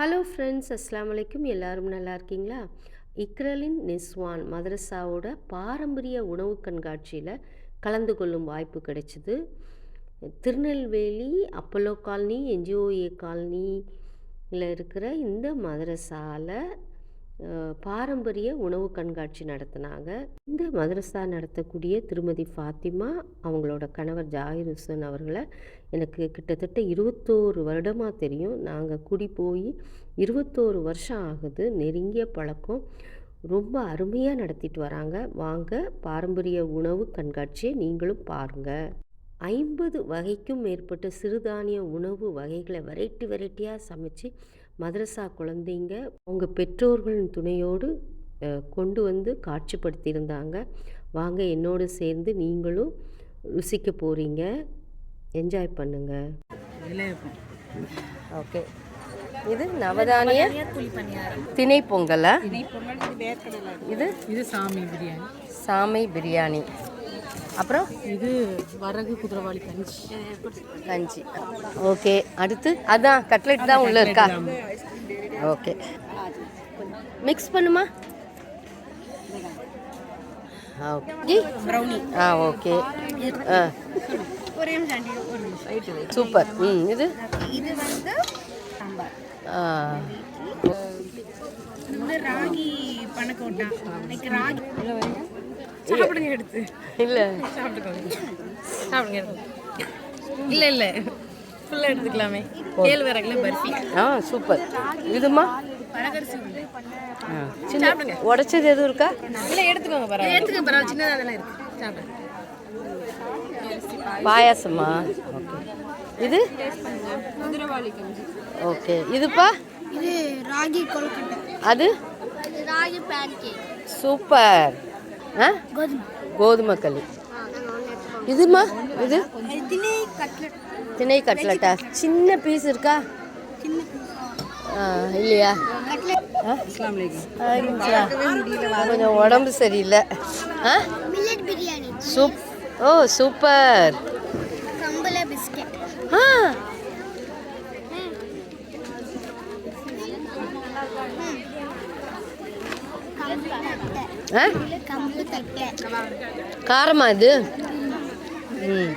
Hello friends அஸ்லாம் வலைக்கும் எல்லாரும் நல்லா இருக்கீங்களா? இக்ரலின் நிஸ்வான் மதரசாவோட பாரம்பரிய உணவு கண்காட்சியில் கலந்து கொள்ளும் வாய்ப்பு கிடைச்சிது. திருநெல்வேலி அப்பல்லோ காலனி என்ஜிஓஏ காலனியில் இருக்கிற இந்த மதரசாவில் பாரம்பரிய உணவு கண்காட்சி நடத்தினாங்க. இந்த மதரசா நடத்தக்கூடிய திருமதி ஃபாத்திமா அவங்களோட கணவர் ஜாகிர் ஹுசன் அவர்களை எனக்கு கிட்டத்தட்ட இருபத்தோரு வருடமாக தெரியும். நாங்கள் குடி போய் இருபத்தோரு வருஷம் ஆகுது. நெருங்கிய பழக்கம். ரொம்ப அருமையாக நடத்திட்டு வராங்க. வாங்க பாரம்பரிய உணவு கண்காட்சியை நீங்களும் பாருங்கள் ஐம்பது வகைக்கும் மேற்பட்ட சிறுதானிய உணவு வகைகளை வெரைட்டி வெரைட்டியாக சமைச்சு மதரசா குழந்தைங்க அவங்க பெற்றோர்களின் துணையோடு கொண்டு வந்து காட்சிப்படுத்தியிருந்தாங்க. வாங்க என்னோடு சேர்ந்து நீங்களும் ருசிக்க போகிறீங்க என்ஜாய் பண்ணுங்க. ஓகே. இது நவதானிய திணை பொங்கலா இது? இது சாமி பிரியாணி. சாமை பிரியாணி. அப்புறம்? இது வரகு குதிரவாளி கஞ்சி. கஞ்சி. ஓகே. அடுத்து? அதான் கட்லெட் தான் உள்ள இருக்கா? ஓகே. மிக்ஸ் பண்ணுமா? ஆ ஓகே. ஆ சூப்பர் ம் இது? இது வந்து ஆ. ராகி இன்னைக்கு ராகி. சாப்பிடுங்க எடுத்து. இல்லை. சாப்பிட்டுக்கோங்க. சாப்பிடுங்க இல்ல இல்ல. ஃபுல்லா எடுத்துக்கலாமே. கேழ்வரகுல பர்ஃபி ஆ சூப்பர். இதுமா? சின்ன உடைச்சது எதுவும் இருக்கா? இல்ல எடுத்துக்கோங்க பரவாயில்ல. எடுத்துக்கோங்க பரவாயில்ல. சின்னதா அதெல்லாம் இருக்கு. சாப்பிடுங்க. பாயாசமா? இது? ஓகே. இதுப்பா? இது ராகி கொழுக்கட்டை. அது? ராகி பேன் சூப்பர். ஆ? கோதுமை. களி. இதுமா? இது? திணை கட்லட் திணை கட்லட்டா? சின்ன பீஸ் இருக்கா? ஆ, இல்லையா. கொஞ்சம் உடம்பு சரியில்லை. ஆ? சூப் ஓ சூப்பர். பிஸ்கெட் ஆ கம்பு தட்டை ஆ கம்பு தட்டை காரமா இது? ம்.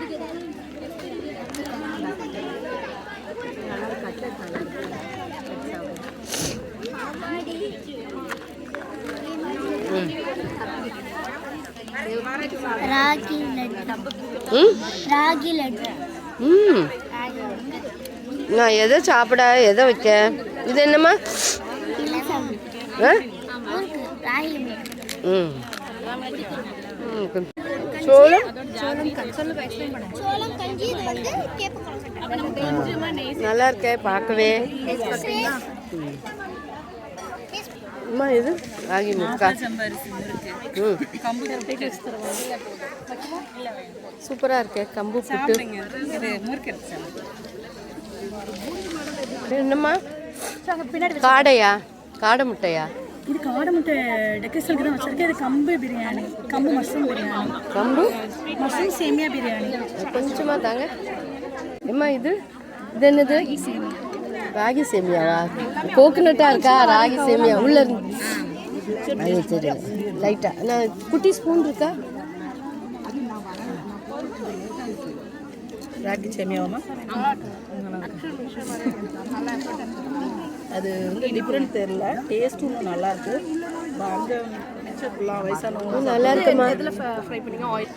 ராகி ம். ராகி லட்டு ம். ராகி நான் எதை சாப்பிட எதை வைக்க? இது என்னம்மா? ஆ? சோளம்? நல்லா இருக்கே பார்க்கவே. அம்மா இது? ராகி முக்கா. சூப்பராக இருக்கே கம்பு புட்டு. என்னம்மா? காடையா? காடை முட்டையா? இது காடை முட்டை டெக்கரேஷனுக்கு தான் வச்சிருக்கேன். இது கம்பு பிரியாணி. கம்பு மஷ்ரூம் பிரியாணி. கம்பு? மஷ்ரூம் சேமியா பிரியாணி. கொஞ்சமாக தாங்க. எம்மா இது? இது என்னது? ராகி சேமியாவா? கோகனட்டா இருக்கா? ராகி சேமியா. உள்ள இருந்து. அது தெரியல லைட்டா. நான் குட்டி ஸ்பூன் இருக்கா? ராகி சேமியாவாமா அது வந்து டிஃப்ரெண்ட் தெரியல. டேஸ்ட்டும் இன்னும் நல்லா இருக்கு அங்கே ஃபுல்லாக வயசானவங்க நல்லா இருக்குமா? இதில் ஃப்ரை பண்ணிங்க ஆயில்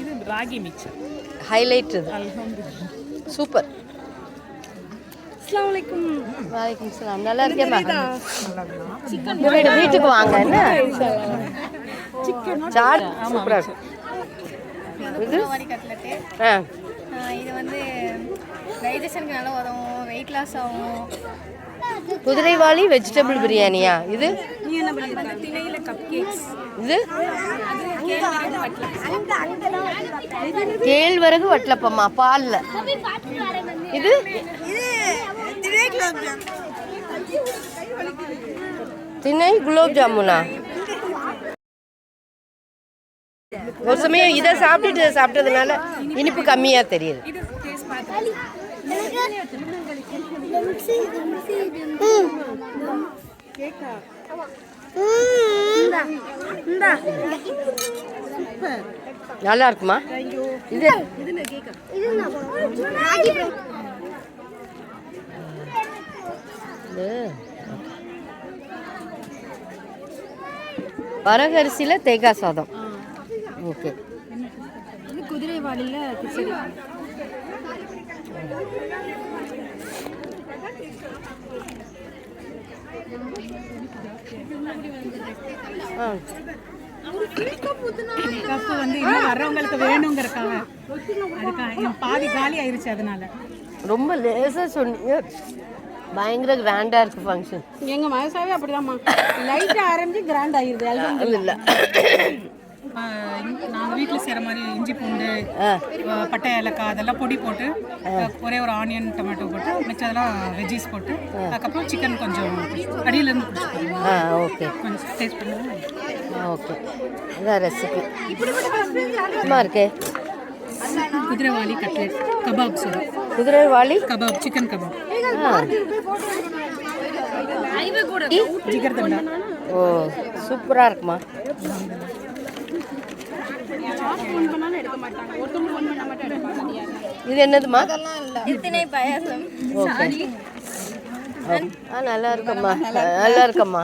இது ராகி மிக்சர். Highlight super. அஸ்லாம் வலைக்கும் வலைக்கும் சலாம். நல்லா இருக்கேம்மா வீடு? வீட்டுக்கு வாங்க என்ன? சாட் சூப்பராக இது? ஆ. இது வந்து டைஜஷனுக்கு நல்லா உதவும் வெயிட் லாஸ் ஆகும். குதிரைவாளி வெஜிடபிள் பிரியாணியா? இது? வந்து திணையில் கப் கேக்ஸ் இது? கேழ்வரகு வட்டலப்பம்மா பால்ல. இது? திணை குலோப் ஜாமுனா? ஒரு சமயம் இதை சாப்பிட்டுட்டு சாப்பிட்டதுனால இனிப்பு கம்மியா தெரியுது. நல்லா இருக்குமா? இது இது வரகரிசியில் தேங்காய் சாதம். ஓகே. குதிரை வாலியில் கிச்சடி. ஆ. கப்பு வந்து இன்னும் வர்றவங்களுக்கு வேணுங்கிறக்காக. அதுக்காக பாதி காலி ஆயிருச்சு அதனால. ரொம்ப லேசாக சொன்னீங்க. பயங்கர கிராண்டாக இருக்குது ஃபங்க்ஷன் எங்க மனசாவே அப்படிதாம்மா. லைட்டா ஆரம்பிச்சு கிராண்ட் ஆயிருது இல்லை நாங்கள் வீட்டில் செய்கிற மாதிரி இஞ்சி பூண்டு பட்டை ஏலக்காய் அதெல்லாம் பொடி போட்டு ஒரே ஒரு ஆனியன் டொமேட்டோ போட்டு மிச்சதெல்லாம் வெஜ்ஜீஸ் போட்டு அதுக்கப்புறம் சிக்கன் கொஞ்சம் அடியிலேருந்து பிடிச்சிக்கோங்க ஆ ஓகே. கொஞ்சம் டேஸ்ட் பண்ணுங்க. ஆ ஓகே. இதான் ரெசிபி சும்மா இருக்கே. குதிரைவாலி கட்லெட் கபாப் சார் குதிரைவாளி கபாப் சிக்கன் கபாப். ஆ. ஜிகர் தண்டா ஓ சூப்பராக இருக்குமா? இது என்னதுமா? திணை பாயாசம். ஓகே. ஆ நல்லா இருக்கம்மா. நல்லா இருக்கம்மா.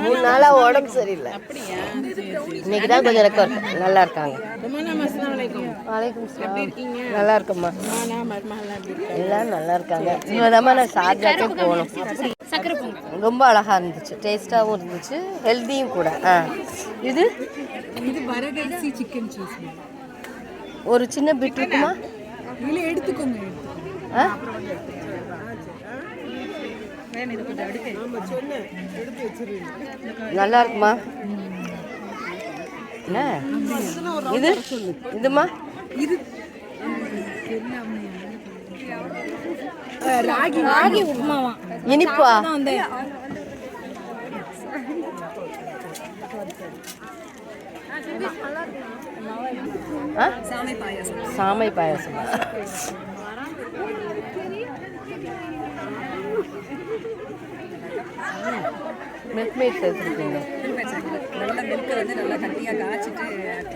மூணு நாளாக உடம்பு சரியில்லை. இன்னைக்கு தான் கொஞ்சம் ரெக்கவர் நல்லா இருக்காங்க. வலைக்கும் நல்லா இருக்கம்மா. எல்லாம் நல்லா இருக்காங்க. இவதாம்மா நான் ஷார்ஜாக்கே போகணும். ரொம்ப அழகாக இருந்துச்சு. டேஸ்ட்டாகவும் இருந்துச்சு. ஹெல்த்தியும் கூட. ஆ. இது? இது வரகரிசி சிக்கன் சீஸ். ஒரு சின்ன பிட் இருக்குமா எடுத்துக்கோங்க ஆ வேணும் இது கொஞ்சம் எடுக்க நல்லா இருக்குமா என்ன? இது? இதுமா? ராகி ராகி உப்புமாவா? இனிப்பா? சாமை பாயாசம். சாமை பாயாசம்? மில்க் மேட் சேர்த்துருக்கீங்க நல்ல மில்க் வந்து நல்லா கட்டியாக காய்ச்சிட்டு ஆட்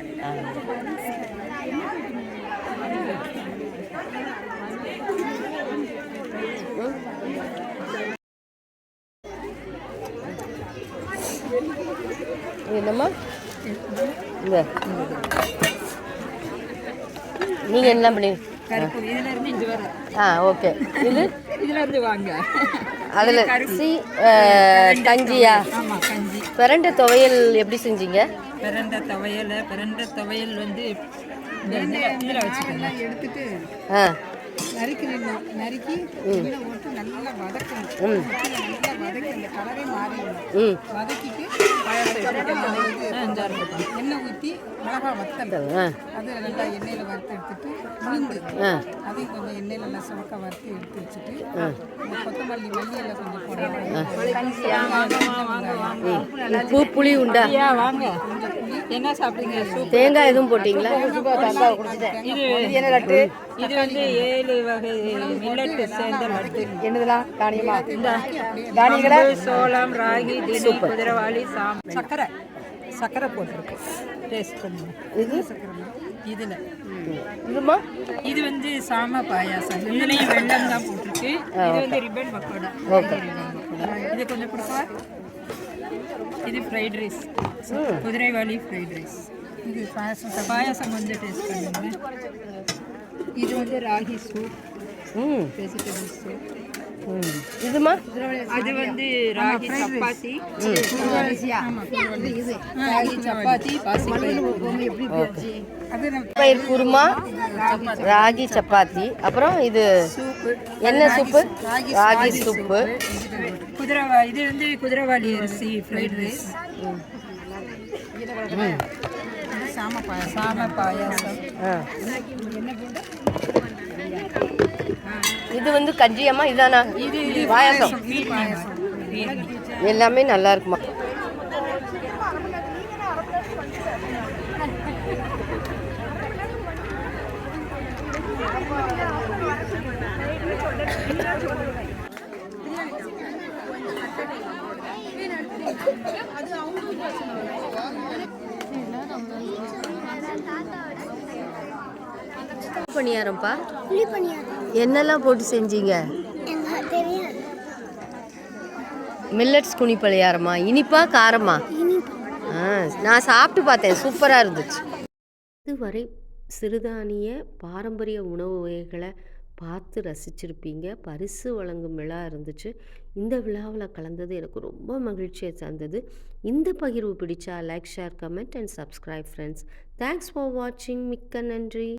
என்னம்மா? இந்த நீங்கள் என்ன பண்ணி ஆ ஓகே இது? இதுல இருந்து வாங்க. அதில் சி கஞ்சியா? பிரண்டை துவையல் எப்படி செஞ்சீங்க? பிரண்ட துவையல் பிரண்ட துவையல் வந்து இந்த இதுல வச்சுக்கோங்க. ஆ. நறுக்கி இதுல போட்டு நல்லா வதக்கணும். ம். நல்லா வதக்கி அந்த கலரே மாறிடணும் ம். வதக்கிட்டு எண்ணெய் ஊற்றி மிளகா வத்தல். ஆ. அது நல்லா எண்ணெயில் வறுத்து எடுத்துட்டு உளுந்து. ஆ. அதையும் கொஞ்சம் எண்ணெயில் நல்லா சிவக்க வறுத்து எடுத்து வச்சுட்டு கொத்தமல்லி மல்லியில் கொஞ்சம் போடணும் உப்பு புளி உண்டா? வாங்க. என்ன சாப்பிடுங்க சூப் தேங்காய் எதுவும் போட்டிங்களா? இது என்ன லட்டு இது வந்து ஏழு வகை மில்லட்டு சேர்ந்த லட்டு என்னதுலாம் தானியமா? இந்த தானியங்களை சோளம் ராகி திணை குதிரவாளி சாம். சக்கரை. சக்கரை போட்டிருக்கு. டேஸ்ட் பண்ணுங்க. இது? இதில். இதுமா? இது வந்து சாம பாயாசம். இதுலேயும் வெள்ளம் தான் போட்டிருக்கு. இது வந்து ரிப்பன் பக்கோடா. ஓகே. இது கொஞ்சம் கொடுப்பா? இது ஃப்ரைட் ரைஸ் குதிரைவாளி ஃப்ரைட் ரைஸ் இது பாயாசம். பாயாசம் கொஞ்சம் டேஸ்ட் பண்ணுங்க. இது வந்து ராகி சூப். ம். வெஜிடபிள் சூப் ம். இதுமா? அது வந்து ராகி சப்பாத்தி. ராகி சப்பாத்தி பயிர் குருமா ராகி சப்பாத்தி. அப்புறம் இது என்ன சூப்பு? ராகி சூப்பு. குதிரை இது வந்து குதிரைவாளி அரிசி ஃப்ரைட் ரைஸ் சாம பாயாசம் சாம பாயாசம். ஆ. இது வந்து கஞ்சியம்மா இதானா பாயாசம். எல்லாமே நல்லா இருக்குமா பணியாரம்ப்பா. பணியாரம். என்னெல்லாம் போட்டு செஞ்சீங்க? மில்லட்ஸ் குனி பணியாரமா இனிப்பா காரமா? நான் சாப்பிட்டு பார்த்தேன். சூப்பராக இருந்துச்சு. இதுவரை சிறுதானிய பாரம்பரிய உணவு வகைகளை பார்த்து ரசிச்சிருப்பீங்க. பரிசு வழங்கும் விழா இருந்துச்சு. இந்த விழாவில் கலந்தது எனக்கு ரொம்ப மகிழ்ச்சியை தந்தது. இந்த பகிர்வு பிடிச்சா like share comment and subscribe friends thanks for வாட்சிங் மிக்க நன்றி.